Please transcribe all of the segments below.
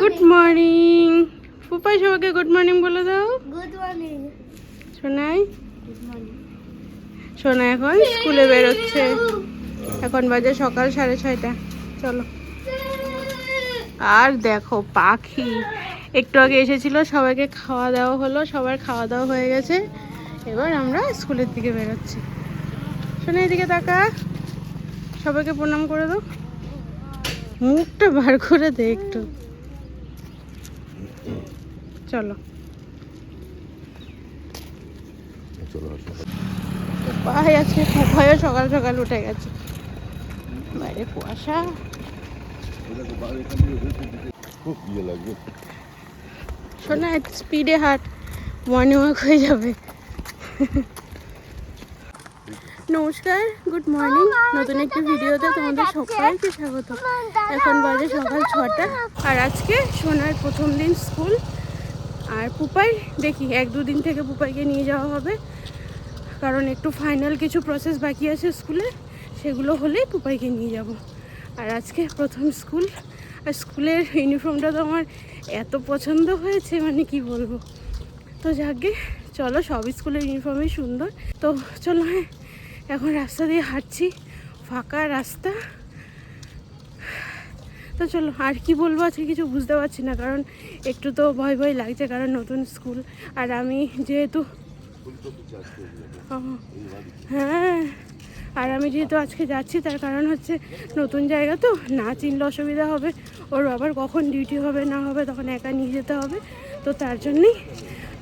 Good morning ফুপাই সবাইকে good morning বলে দাও। Good morning Sonai? সোনা এখন স্কুলে বেরোচ্ছে। এখন বাজে সকাল সাড়ে ছয়টা। চলো। আর দেখো পাখি। একটু আগে এসেছিল সবাইকে খাওয়া দাওয়া হলো সবার খাওয়া দাওয়া হয়ে গেছে। এবার আমরা স্কুলের দিকে বেরোচ্ছি। শোনা এদিকে তাকা। সবাইকে প্রণাম করে দাও। মুখটা বার করে দে একটু। চলো। ভাই আজকে ভয়ে সকাল সকাল উঠে গেছে। বাইরে কুয়াশা। খুব ইয়ে লাগবে। শোনা স্পিডে হাট। মর্নিং ওয়াক হয়ে যাবে। নমস্কার গুড মর্নিং নতুন একটি ভিডিওতে তোমাদের সবাইকে স্বাগত। এখন বাজে সকাল ছটা, আর আজকে সোনার প্রথম দিন স্কুল। আর পুপাই, দেখি, এক দুদিন থেকে পুপাইকে নিয়ে যাওয়া হবে। কারণ একটু ফাইনাল কিছু প্রসেস বাকি আছে স্কুলে, সেগুলো হলেই পুপাইকে নিয়ে যাব। আর আজকে প্রথম স্কুল, আর স্কুলের ইউনিফর্মটা তো আমার এত পছন্দ হয়েছে মানে কি বলব? তো যাকে চলো সব স্কুলের ইউনিফর্মই সুন্দর। তো চলো হ্যাঁ এখন রাস্তা দিয়ে হাঁটছি, ফাঁকা রাস্তা। তো চলো, আর কি বলব? আজকে কিছু বুঝতে পারছি না, কারণ একটু তো ভয় ভয় লাগছে, কারণ নতুন স্কুল। আর আমি যেহেতু হ্যাঁ আর আমি যেহেতু আজকে যাচ্ছি, তার কারণ হচ্ছে নতুন জায়গা তো, না চিনলে অসুবিধা হবে। ওর বাবার কখন ডিউটি হবে, না হবে, তখন একা নিয়ে যেতে হবে। তো তার জন্যই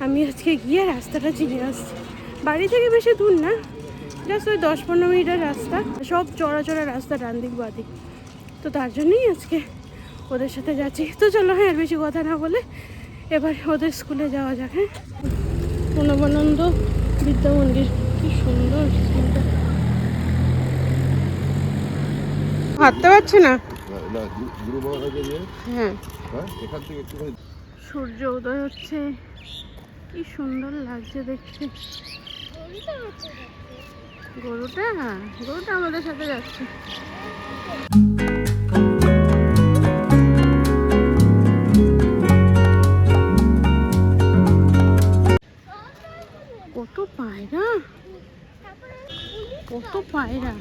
আমি আজকে গিয়ে রাস্তাটা চিনে আসছি। বাড়ি থেকে বেশি দূর না জাস্ট ওই দশ পনেরো মিনিটের রাস্তা। সব চড়া চড়া রাস্তা ডান দিক বাদিক তো তার জন্যই আজকে ওদের সাথে যাচ্ছি। তো চলো হ্যাঁ আর বেশি কথা না বলে এবার ওদের স্কুলে যাওয়া যাক হ্যাঁ। প্রণবানন্দ বিদ্যা মন্দির কি সুন্দর স্কুলটা। হাঁটতে পারছে না। হ্যাঁ। হ্যাঁ সূর্য উদয় হচ্ছে। কি সুন্দর লাগছে দেখতে। গরুটা? গরুটা আমাদের সাথে যাচ্ছে। কত পায়রা? কত পায়রা?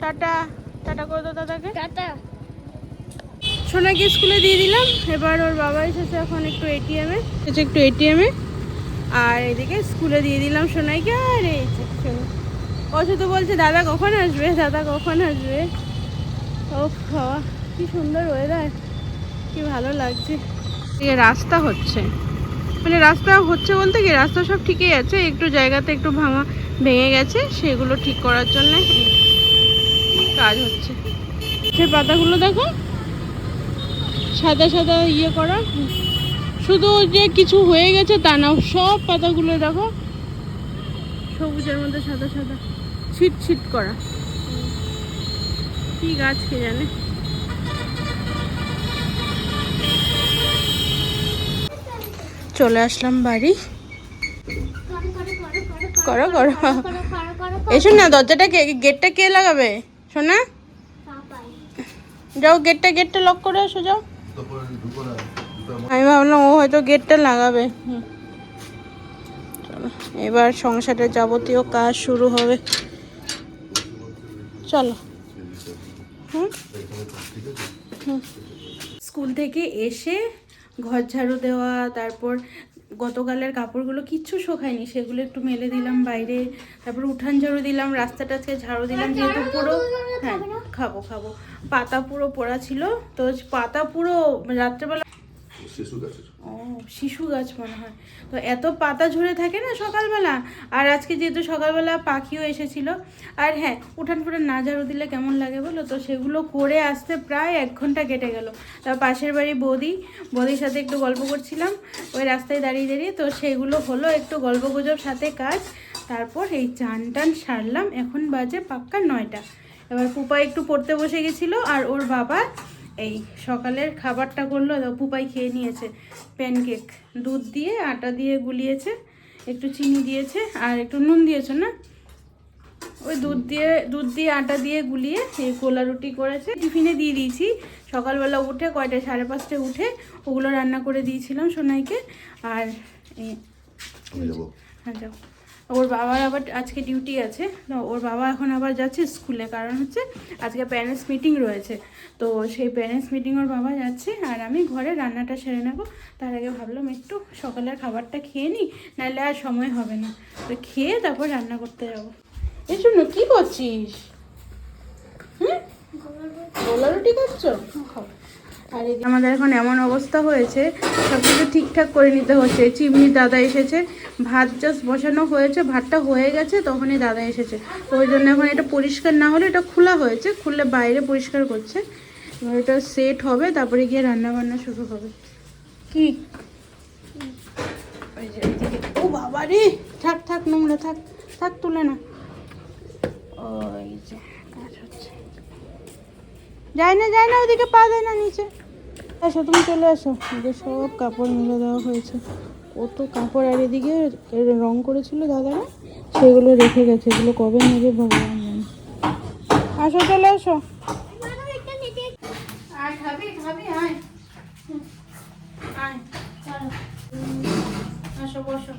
টাটা। টাটা করে দাও দাদাকে। টাটা। সোনাকে স্কুলে দিয়ে দিলাম। এবার ওর বাবা এসেছে এখন একটু এটিএমে এসেছে একটু এটিএমে আর এদিকে স্কুলে দিয়ে দিলাম সোনাইকে, আর এই। ও শুধু বলছে, দাদা কখন আসবে? দাদা কখন আসবে? ও খাওয়া কি সুন্দর ওয়েদার কি ভালো লাগছে। এদিকে রাস্তা হচ্ছে। মানে রাস্তা হচ্ছে বলতে কি, রাস্তা সব ঠিকই আছে, একটু জায়গাতে একটু ভাঙা ভেঙে গেছে, সেগুলো ঠিক করার জন্য কাজ হচ্ছে। সে পাতাগুলো দেখো, সাদা সাদা ইয়ে করা শুধু যে কিছু হয়ে গেছে তা না সব পাতাগুলো দেখো। সবুজের মধ্যে সাদা সাদা ছিট ছিট করা। কি গাছ কে জানে? চলে আসলাম বাড়ি। করো করো এসো না দরজাটা কে গেটটা কে লাগাবে? শোনা যাও গেটটা গেটটা লক করে আসো যাও তারপরে ঢুকো না দুটো আমি ভাবলাম ও হয়তো গেটটা লাগাবে। এবার সংসারের যাবতীয় কাজ শুরু হবে। চলো। স্কুল থেকে এসে ঘর ঝাড়ু দেওয়া, তারপর গতকালের কাপড়গুলো কিচ্ছু শোকায়নি, সেগুলো একটু মেলে দিলাম বাইরে। তারপর উঠান ঝাড়ু দিলাম, রাস্তাটা আজকে ঝাড়ু দিলাম, যেহেতু পুরো হ্যাঁ খাব খাব। পাতা পুরো পড়া ছিল, তো পাতা পুরো রাত্রেবেলা শিশু গাছের। ও, শিশু গাছ মনে হয়। তো এত পাতা ঝরে থাকে না সকালবেলা? আর আজকে যেহেতু সকালবেলা পাখিও এসেছিল, আর হ্যাঁ উঠান ফুটান না ঝাড়ু দিলে কেমন লাগে বলো তো? সেগুলো করে আসতে প্রায় এক ঘণ্টা কেটে গেল। তার পাশের বাড়ি বৌদি, বৌদির সাথে একটু গল্প করছিলাম, ওই রাস্তায় দাঁড়িয়ে দাঁড়িয়ে। তো সেগুলো হলো একটু গল্প গুজব সাথে কাজ, তারপর এই চান টান সারলাম। এখন বাজে পাক্কা নয়টা। এবার পুপা একটু পড়তে বসে গেছিল, আর ওর বাবা এই সকালের খাবারটা করল পুপাই খেয়ে নিয়েছে প্যানকেক দুধ দিয়ে আটা দিয়ে গুলিয়েছে একটু চিনি দিয়েছে আর একটু নুন দিয়েছে না? ওই দুধ দিয়ে দুধ দিয়ে আটা দিয়ে গুলিয়ে এই গোলা রুটি করেছে। টিফিনে দিয়ে দিয়েছি। সকালবেলা উঠে কয়টায় সাড়ে পাঁচটায় উঠে ওগুলো রান্না করে দিয়েছিলাম সোনাইকে। আর এই হ্যাঁ যাও ওর বাবার আবার আজকে ডিউটি আছে। তো ওর বাবা এখন আবার যাচ্ছে স্কুলে কারণ হচ্ছে আজকে প্যারেন্টস মিটিং রয়েছে। তো সেই প্যারেন্টস মিটিং ওর বাবা যাচ্ছে আর আমি ঘরে রান্নাটা সেরে নেব। তার আগে ভাবলাম একটু সকালের খাবারটা খেয়ে নিই, নাহলে আর সময় হবে না। তো খেয়ে তারপর রান্না করতে যাব। এই জন্য কী করছিস? হুম? রুটি করছ খাও আমাদের এখন এমন অবস্থা হয়েছে সব কিছু ঠিকঠাক করে নিতে হচ্ছে। চিমনি দাদা এসেছে, ভাত জাস্ট বসানো হয়েছে, ভাতটা হয়ে গেছে, তখনই দাদা এসেছে। ওই জন্য এখন এটা পরিষ্কার না হলে এটা খোলা হয়েছে, খুললে বাইরে পরিষ্কার করছে। এবার এটা সেট হবে, তারপরে গিয়ে রান্না বান্না শুরু হবে। কি? ও বাবা রে থাক থাক, নোংরা থাক থাক, তুলে না। ওই যে। যায় না যায় না, ওদিকে পা দেয় না, নিচে। আসো, তুমি চলে আসো। এদিকে সব কাপড় মেলে দেওয়া হয়েছে। কত কাপড়, আর এদিকে রং করেছিল দাদারা, সেগুলো রেখে গেছে। এগুলো কবে নেবে ভগবান আসো, চলে আসো। আসো, বসো।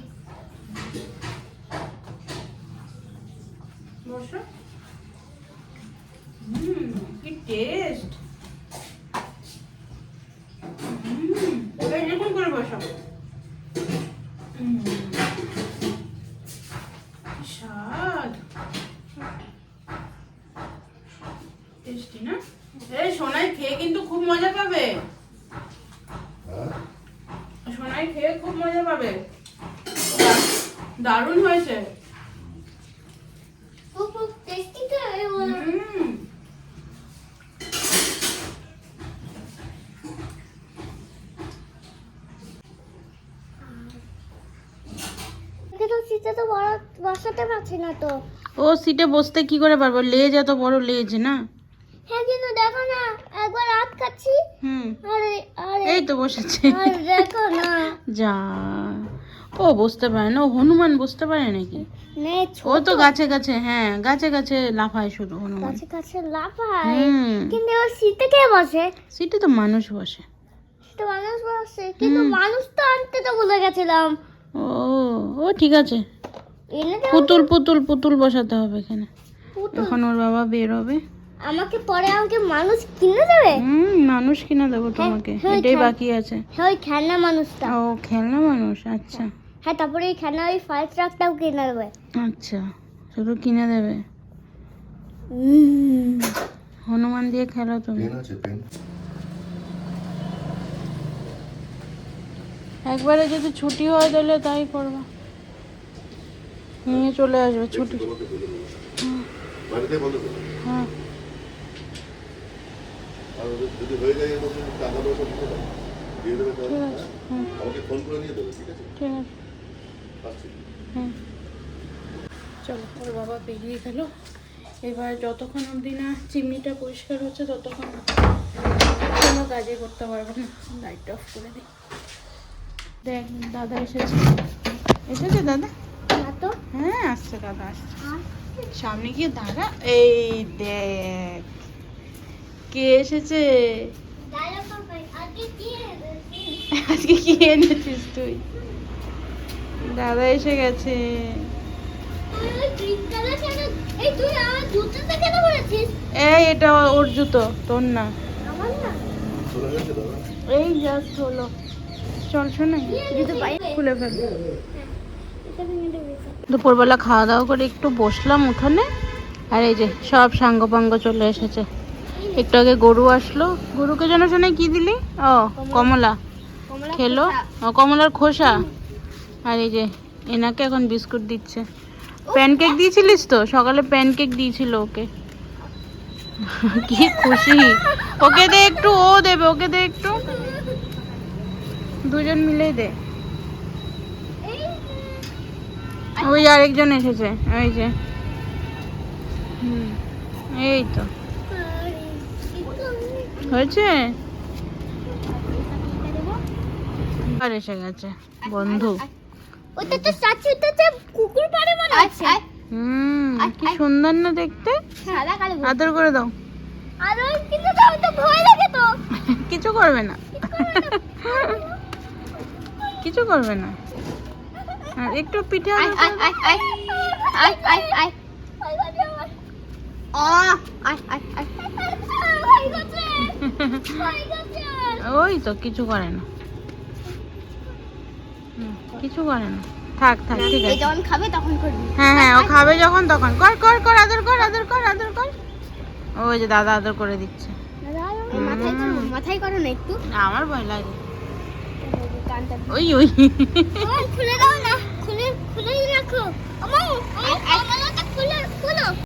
বসো। হুম, কি টেস্ট এরকম করে বসো হুম, স্বাদ টেস্টি না? এই সোনাই খেয়ে কিন্তু খুব মজা পাবে। হ্যাঁ? সোনাই খেয়ে খুব মজা পাবে। দারুণ হয়েছে হুম বসাতে পারছি না তো। ও সিটে বসতে কি করে পারব? লেজ এত বড় লেজ না? হ্যাঁ কিন্তু দেখো না একবার হাত খাচ্ছি হুম। আর আর। এই তো বসেছে। আর দেখো না। যা। ও বসতে পারে না ও হনুমান বসতে পারে নাকি? ও তো গাছে গাছে হ্যাঁ গাছে গাছে লাফায় শুধু হনুমান। কাছে গাছে লাফায়। কিন্তু ও শীতে কে বসে? সিটে তো মানুষ বসে। তো মানুষ বসে। কিন্তু মানুষ তো আনতে তো ভুলে গেছিলাম। ও ও ঠিক আছে। পুতুল পুতুল পুতুল বসাতে হবে এখানে। এখন ওর বাবা বেরোবে। আমাকে পরে আমাকে মানুষ কিনে দেবে? হুম মানুষ কিনা দেবো তোমাকে। হ্যাঁ, এটাই হ্যাঁ। বাকি আছে। হ্যাঁ ওই খেলনা মানুষটা। ও খেলনা মানুষ আচ্ছা। হ্যাঁ তারপরে ওই খেলনা ওই ফায়ার ট্রাকটাও কিনে দেবে। আচ্ছা শুধু কিনে দেবে। হনুমান দিয়ে খেলো তুমি। একবারে যদি ছুটি হয় তাহলে তাই করবা। নিয়ে চলে আসবে, ছুটি। হ্যাঁ। চলো ওর বাবা বেরিয়ে গেল। এবার যতক্ষণ অবধি না চিমনিটা পরিষ্কার হচ্ছে, ততক্ষণ কোনো কাজে করতে পারব না। লাইট অফ করে দিই। দেখ দাদা এসেছে। এসেছে দাদা? তো? হ্যাঁ আসছে দাদা আসছে। সামনে গিয়ে দাঁড়া। এই দেখ কে এসেছে? দাদা পাপাই আগে কি এনেছিস? আজকে কি এনেছিস তুই? দাদা এসে গেছে। এই তুই আমার জুতোটা কেন পরেছিস? এই এটা ওর জুতো তোর না। আমার না। চলে গেছে দাদা। এই জাস্ট হলো। চল খুলে দেবে। দুপুরবেলা খাওয়া দাওয়া করে একটু বসলাম উঠোনে আর এই যে সব সাঙ্গ পাঙ্গ চলে এসেছে। একটু আগে গরু আসলো। গরুকে যেন শোনে কি দিলি? ও কমলা। কমলা। খেলো? ও কমলার খোসা? আর এই যে এনাকে এখন বিস্কুট দিচ্ছে। প্যানকেক দিয়েছিলিস তো? সকালে প্যানকেক দিয়েছিল ওকে। কি খুশি। ওকে দে একটু ও দেবে ওকে দে একটু। দুজন মিলেই দে। ওই আরেকজন এসেছে ওই যে। এই তো। হয়েছে? আর এসে গেছে বন্ধু। ওটা তো চাচ্ছি ওটা তো কুকুর পারে মনে হচ্ছে। হুম কি সুন্দর না দেখতে? সাদা কালো আদর করে দাও। আর কিন্তু তো তো ভয় লাগে তো। কিছু করবে না। কিছু করবে না। আর একটু পিঠে ওই তো কিছু করে না। হুম, কিছু করে না। থাক থাক ঠিক আছে। যখন খাবে তখন করবি। হ্যাঁ হ্যাঁ ও খাবে যখন তখন। কর কর কর আদর কর আদর কর আদর কর। ওই যে দাদা আদর করে দিচ্ছে। মাথায় করো না, একটু। আমার ভয় লাগে। ওই ওই খুলে দাও না খুলে খুলে রাখো আমার আমার খুলে খুলো